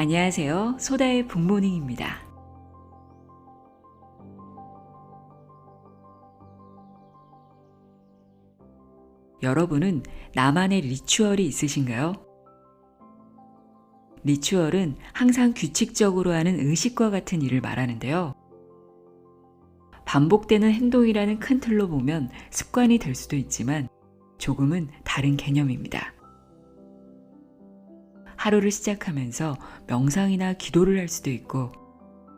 안녕하세요. 소다의 북모닝입니다. 여러분은 나만의 리추얼이 있으신가요? 리추얼은 항상 규칙적으로 하는 의식과 같은 일을 말하는데요. 반복되는 행동이라는 큰 틀로 보면 습관이 될 수도 있지만 조금은 다른 개념입니다. 하루를 시작하면서 명상이나 기도를 할 수도 있고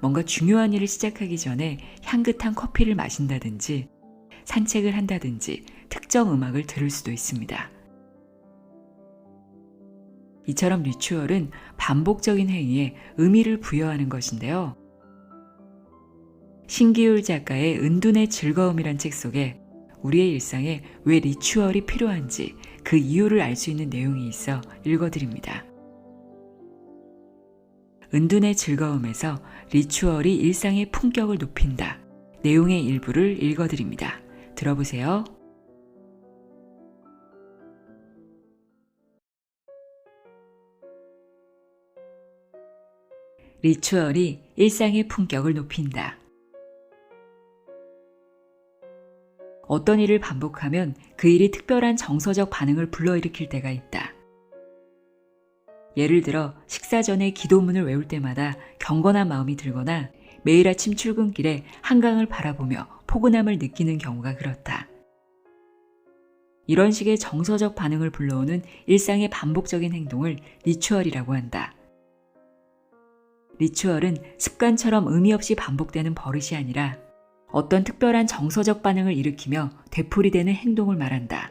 뭔가 중요한 일을 시작하기 전에 향긋한 커피를 마신다든지 산책을 한다든지 특정 음악을 들을 수도 있습니다. 이처럼 리추얼은 반복적인 행위에 의미를 부여하는 것인데요. 신기율 작가의 은둔의 즐거움이란 책 속에 우리의 일상에 왜 리추얼이 필요한지 그 이유를 알 수 있는 내용이 있어 읽어드립니다. 은둔의 즐거움에서 리추얼이 일상의 품격을 높인다. 내용의 일부를 읽어드립니다. 들어보세요. 리추얼이 일상의 품격을 높인다. 어떤 일을 반복하면 그 일이 특별한 정서적 반응을 불러일으킬 때가 있다. 예를 들어 식사 전에 기도문을 외울 때마다 경건한 마음이 들거나 매일 아침 출근길에 한강을 바라보며 포근함을 느끼는 경우가 그렇다. 이런 식의 정서적 반응을 불러오는 일상의 반복적인 행동을 리추얼이라고 한다. 리추얼은 습관처럼 의미 없이 반복되는 버릇이 아니라 어떤 특별한 정서적 반응을 일으키며 되풀이되는 행동을 말한다.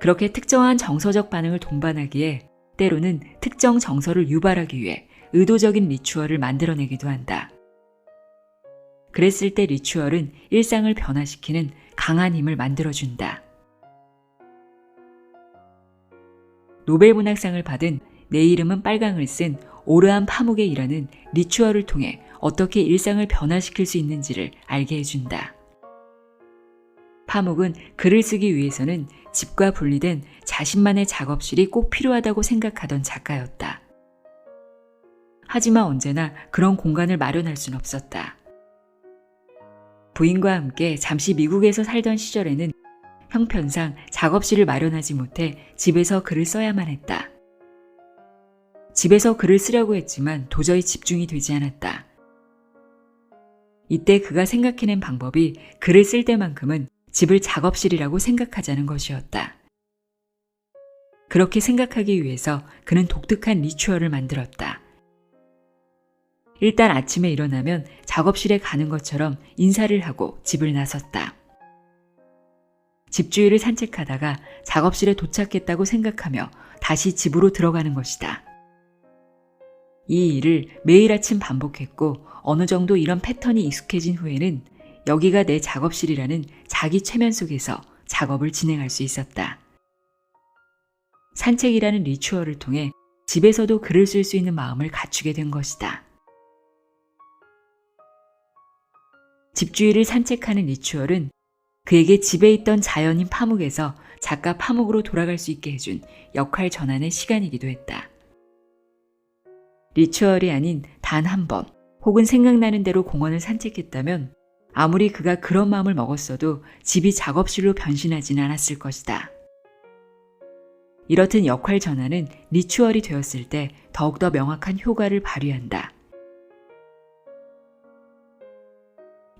그렇게 특정한 정서적 반응을 동반하기에 때로는 특정 정서를 유발하기 위해 의도적인 리추얼을 만들어내기도 한다. 그랬을 때 리추얼은 일상을 변화시키는 강한 힘을 만들어준다. 노벨문학상을 받은 내 이름은 빨강을 쓴 오르한 파묵의 일하는 리추얼을 통해 어떻게 일상을 변화시킬 수 있는지를 알게 해준다. 파묵은 글을 쓰기 위해서는 집과 분리된 자신만의 작업실이 꼭 필요하다고 생각하던 작가였다. 하지만 언제나 그런 공간을 마련할 순 없었다. 부인과 함께 잠시 미국에서 살던 시절에는 형편상 작업실을 마련하지 못해 집에서 글을 써야만 했다. 집에서 글을 쓰려고 했지만 도저히 집중이 되지 않았다. 이때 그가 생각해낸 방법이 글을 쓸 때만큼은 집을 작업실이라고 생각하자는 것이었다. 그렇게 생각하기 위해서 그는 독특한 리추얼을 만들었다. 일단 아침에 일어나면 작업실에 가는 것처럼 인사를 하고 집을 나섰다. 집 주위를 산책하다가 작업실에 도착했다고 생각하며 다시 집으로 들어가는 것이다. 이 일을 매일 아침 반복했고 어느 정도 이런 패턴이 익숙해진 후에는 여기가 내 작업실이라는 자기 최면 속에서 작업을 진행할 수 있었다. 산책이라는 리추얼을 통해 집에서도 글을 쓸 수 있는 마음을 갖추게 된 것이다. 집주위를 산책하는 리추얼은 그에게 집에 있던 자연인 파묵에서 작가 파묵으로 돌아갈 수 있게 해준 역할 전환의 시간이기도 했다. 리추얼이 아닌 단 한 번 혹은 생각나는 대로 공원을 산책했다면 아무리 그가 그런 마음을 먹었어도 집이 작업실로 변신하지는 않았을 것이다. 이렇듯 역할 전환은 리추얼이 되었을 때 더욱더 명확한 효과를 발휘한다.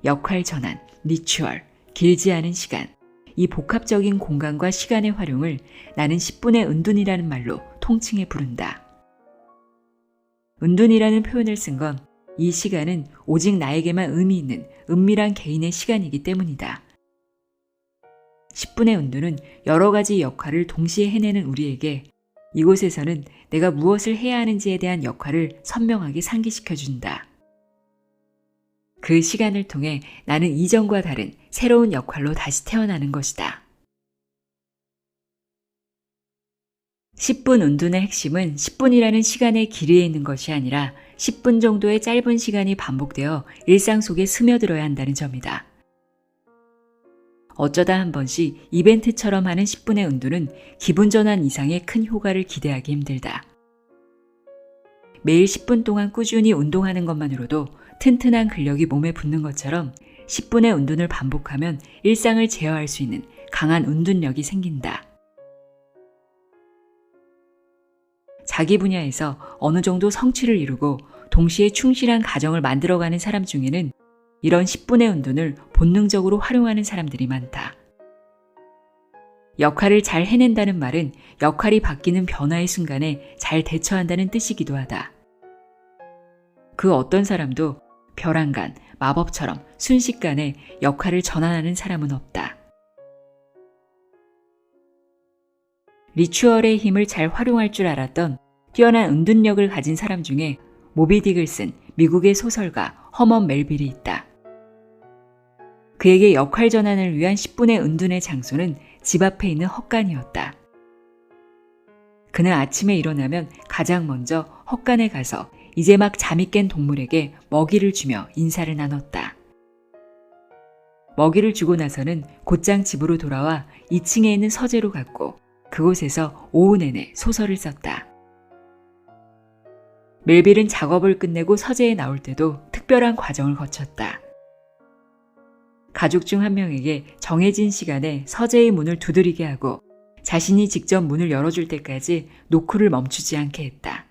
역할 전환, 리추얼, 길지 않은 시간, 이 복합적인 공간과 시간의 활용을 나는 10분의 은둔이라는 말로 통칭해 부른다. 은둔이라는 표현을 쓴 건 이 시간은 오직 나에게만 의미 있는 은밀한 개인의 시간이기 때문이다. 10분의 은둔은 여러 가지 역할을 동시에 해내는 우리에게 이곳에서는 내가 무엇을 해야 하는지에 대한 역할을 선명하게 상기시켜 준다. 그 시간을 통해 나는 이전과 다른 새로운 역할로 다시 태어나는 것이다. 10분 운둔의 핵심은 10분이라는 시간의 길이에 있는 것이 아니라 10분 정도의 짧은 시간이 반복되어 일상 속에 스며들어야 한다는 점이다. 어쩌다 한 번씩 이벤트처럼 하는 10분의 운둔은 기분 전환 이상의 큰 효과를 기대하기 힘들다. 매일 10분 동안 꾸준히 운동하는 것만으로도 튼튼한 근력이 몸에 붙는 것처럼 10분의 운동을 반복하면 일상을 제어할 수 있는 강한 운동력이 생긴다. 자기 분야에서 어느 정도 성취를 이루고 동시에 충실한 가정을 만들어가는 사람 중에는 이런 10분의 운동을 본능적으로 활용하는 사람들이 많다. 역할을 잘 해낸다는 말은 역할이 바뀌는 변화의 순간에 잘 대처한다는 뜻이기도 하다. 그 어떤 사람도 벼랑간, 마법처럼 순식간에 역할을 전환하는 사람은 없다. 리추얼의 힘을 잘 활용할 줄 알았던 뛰어난 은둔력을 가진 사람 중에 모비 딕을 쓴 미국의 소설가 허먼 멜빌이 있다. 그에게 역할 전환을 위한 10분의 은둔의 장소는 집 앞에 있는 헛간이었다. 그는 아침에 일어나면 가장 먼저 헛간에 가서 이제 막 잠이 깬 동물에게 먹이를 주며 인사를 나눴다. 먹이를 주고 나서는 곧장 집으로 돌아와 2층에 있는 서재로 갔고 그곳에서 오후 내내 소설을 썼다. 멜빌은 작업을 끝내고 서재에 나올 때도 특별한 과정을 거쳤다. 가족 중 한 명에게 정해진 시간에 서재의 문을 두드리게 하고 자신이 직접 문을 열어줄 때까지 노크를 멈추지 않게 했다.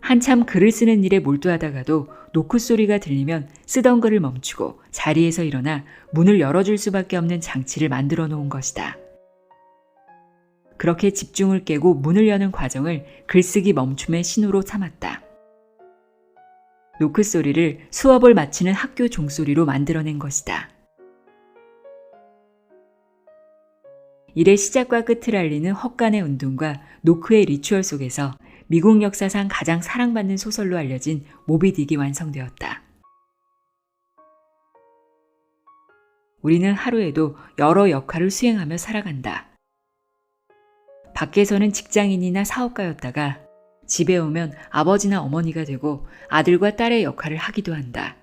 한참 글을 쓰는 일에 몰두하다가도 노크 소리가 들리면 쓰던 글을 멈추고 자리에서 일어나 문을 열어줄 수밖에 없는 장치를 만들어 놓은 것이다. 그렇게 집중을 깨고 문을 여는 과정을 글쓰기 멈춤의 신호로 삼았다. 노크 소리를 수업을 마치는 학교 종소리로 만들어낸 것이다. 일의 시작과 끝을 알리는 헛간의 운동과 노크의 리추얼 속에서 미국 역사상 가장 사랑받는 소설로 알려진 모비딕이 완성되었다. 우리는 하루에도 여러 역할을 수행하며 살아간다. 밖에서는 직장인이나 사업가였다가 집에 오면 아버지나 어머니가 되고 아들과 딸의 역할을 하기도 한다.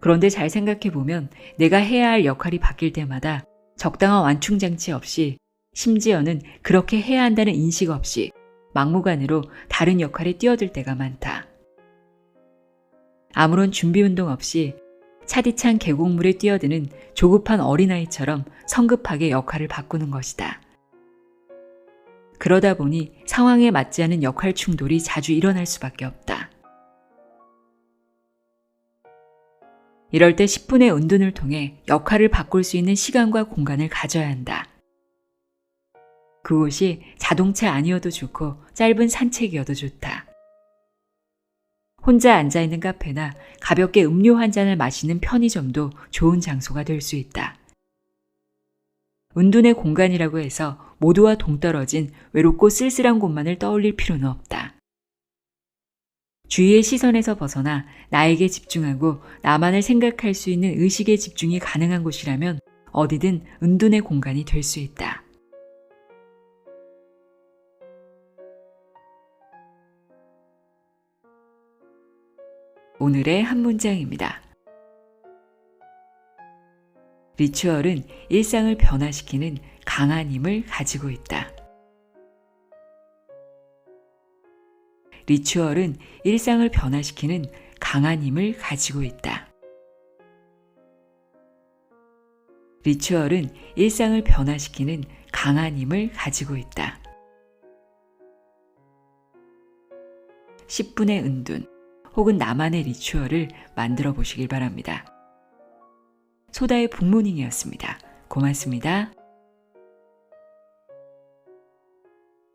그런데 잘 생각해 보면 내가 해야 할 역할이 바뀔 때마다 적당한 완충장치 없이 심지어는 그렇게 해야 한다는 인식 없이 막무가내로 다른 역할에 뛰어들 때가 많다. 아무런 준비 운동 없이 차디찬 계곡물에 뛰어드는 조급한 어린아이처럼 성급하게 역할을 바꾸는 것이다. 그러다 보니 상황에 맞지 않은 역할 충돌이 자주 일어날 수밖에 없다. 이럴 때 10분의 은둔을 통해 역할을 바꿀 수 있는 시간과 공간을 가져야 한다. 그곳이 자동차 아니어도 좋고 짧은 산책이어도 좋다. 혼자 앉아있는 카페나 가볍게 음료 한 잔을 마시는 편의점도 좋은 장소가 될 수 있다. 은둔의 공간이라고 해서 모두와 동떨어진 외롭고 쓸쓸한 곳만을 떠올릴 필요는 없다. 주위의 시선에서 벗어나 나에게 집중하고 나만을 생각할 수 있는 의식의 집중이 가능한 곳이라면 어디든 은둔의 공간이 될 수 있다. 오늘의 한 문장입니다. 리추얼은 일상을 변화시키는 강한 힘을 가지고 있다. 리추얼은 일상을 변화시키는 강한 힘을 가지고 있다. 리추얼은 일상을 변화시키는 강한 힘을 가지고 있다. 10분의 은둔 혹은 나만의 리추얼을 만들어 보시길 바랍니다. 소다의 북모닝이었습니다. 고맙습니다.